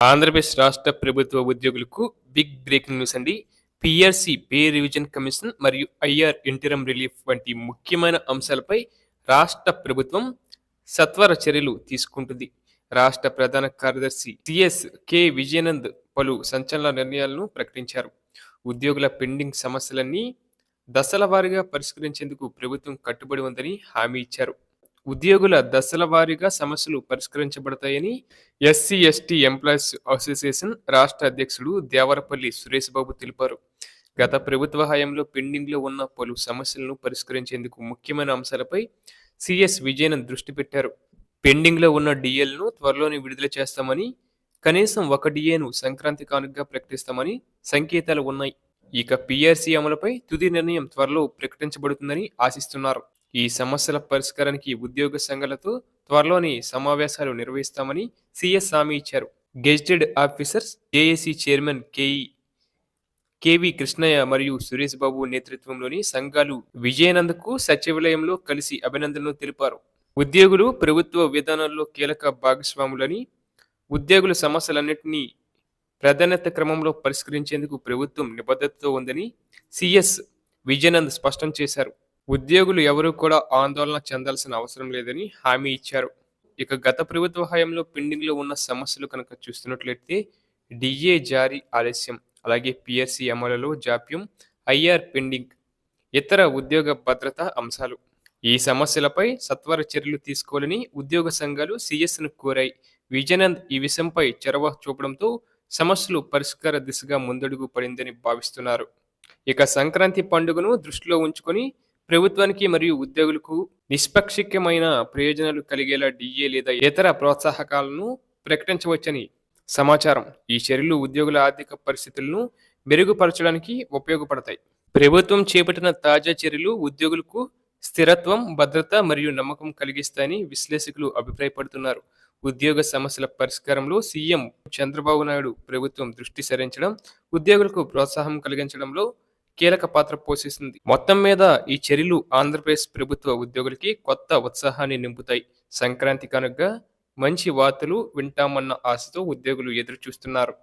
ఆంధ్రప్రదేశ్ రాష్ట్ర ప్రభుత్వ ఉద్యోగులకు బిగ్ బ్రేకింగ్ న్యూస్ అండి. పిఆర్సి పే రివిజన్ కమిషన్ మరియు ఐఆర్ ఇంటరం రిలీఫ్ వంటి ముఖ్యమైన అంశాలపై రాష్ట్ర ప్రభుత్వం సత్వర చర్యలు తీసుకుంటుంది. రాష్ట్ర ప్రధాన కార్యదర్శి సిఎస్ కె విజయనంద్ పలు సంచలన నిర్ణయాలను ప్రకటించారు. ఉద్యోగుల పెండింగ్ సమస్యలన్నీ దశల వారీగా పరిష్కరించేందుకు ప్రభుత్వం కట్టుబడి ఉందని హామీ ఇచ్చారు. ఉద్యోగుల దశల వారీగా సమస్యలు పరిష్కరించబడతాయని ఎస్సీ ఎస్టీ ఎంప్లాయీస్ అసోసియేషన్ రాష్ట్ర అధ్యక్షుడు దేవరపల్లి సురేష్ బాబు తెలిపారు. గత ప్రభుత్వ హయాంలో పెండింగ్లో ఉన్న పలు సమస్యలను పరిష్కరించేందుకు ముఖ్యమైన అంశాలపై సిఎస్ విజయన్ దృష్టి పెట్టారు. పెండింగ్లో ఉన్న డిఎల్ను త్వరలోనే విడుదల చేస్తామని కనీసం ఒక డిఏను సంక్రాంతి కానుకగా ప్రకటిస్తామని సంకేతాలు ఉన్నాయి. ఇక పిఆర్సీ అమలుపై తుది నిర్ణయం త్వరలో ప్రకటించబడుతుందని ఆశిస్తున్నారు. ఈ సమస్యల పరిష్కారానికి ఉద్యోగ సంఘాలతో త్వరలోని సమావేశాలు నిర్వహిస్తామని సిఎస్ హామీ ఇచ్చారు. Gazetted officers JAC chairman KE KV Krishnaiah మరియు సురేష్ బాబు నేతృత్వంలోని సంఘాలు విజయనందకు సచివాలయంలో కలిసి అభినందనలు తెలిపారు. ఉద్యోగులు ప్రభుత్వ విధానాల్లో కీలక భాగస్వాములని ఉద్యోగుల సమస్యలన్నింటినీ ప్రాధాన్యత క్రమంలో పరిష్కరించేందుకు ప్రభుత్వం నిబద్ధతతో ఉందని సిఎస్ విజయనంద్ స్పష్టం చేశారు. ఉద్యోగులు ఎవరూ కూడా ఆందోళన చెందాల్సిన అవసరం లేదని హామీ ఇచ్చారు. ఇక గత ప్రభుత్వ హయాంలో పెండింగ్లో ఉన్న సమస్యలు కనుక చూస్తున్నట్లయితే డిఏ జారీ ఆలస్యం అలాగే పిఎస్సి అమలులో జాప్యం ఐఆర్ పెండింగ్ ఇతర ఉద్యోగ భద్రత అంశాలు. ఈ సమస్యలపై సత్వర చర్యలు తీసుకోవాలని ఉద్యోగ సంఘాలు సిఎస్ను కోరాయి. విజయనంద్ ఈ విషయంపై చొరవ చూపడంతో సమస్యలు పరిష్కార దిశగా ముందడుగు పడిందని భావిస్తున్నారు. ఇక సంక్రాంతి పండుగను దృష్టిలో ఉంచుకొని ప్రభుత్వానికి మరియు ఉద్యోగులకు నిష్పక్షికమైన ప్రయోజనాలు కలిగేలా డిఏ లేదా ఇతర ప్రోత్సాహకాలను ప్రకటించవచ్చని సమాచారం. ఈ చర్యలు ఉద్యోగుల ఆర్థిక పరిస్థితులను మెరుగుపరచడానికి ఉపయోగపడతాయి. ప్రభుత్వం చేపట్టిన తాజా చర్యలు ఉద్యోగులకు స్థిరత్వం భద్రత మరియు నమ్మకం కలిగిస్తాయని విశ్లేషకులు అభిప్రాయపడుతున్నారు. ఉద్యోగ సమస్యల పరిష్కారంలో సీఎం చంద్రబాబు నాయుడు ప్రభుత్వం దృష్టి సారించడం ఉద్యోగులకు ప్రోత్సాహం కలిగించడంలో కీలక పాత్ర పోషిస్తుంది. మొత్తం మీద ఈ చర్యలు ఆంధ్రప్రదేశ్ ప్రభుత్వ ఉద్యోగులకి కొత్త ఉత్సాహాన్ని నింపుతాయి. సంక్రాంతి కనుక మంచి వార్తలు వింటామన్న ఆశతో ఉద్యోగులు ఎదురు చూస్తున్నారు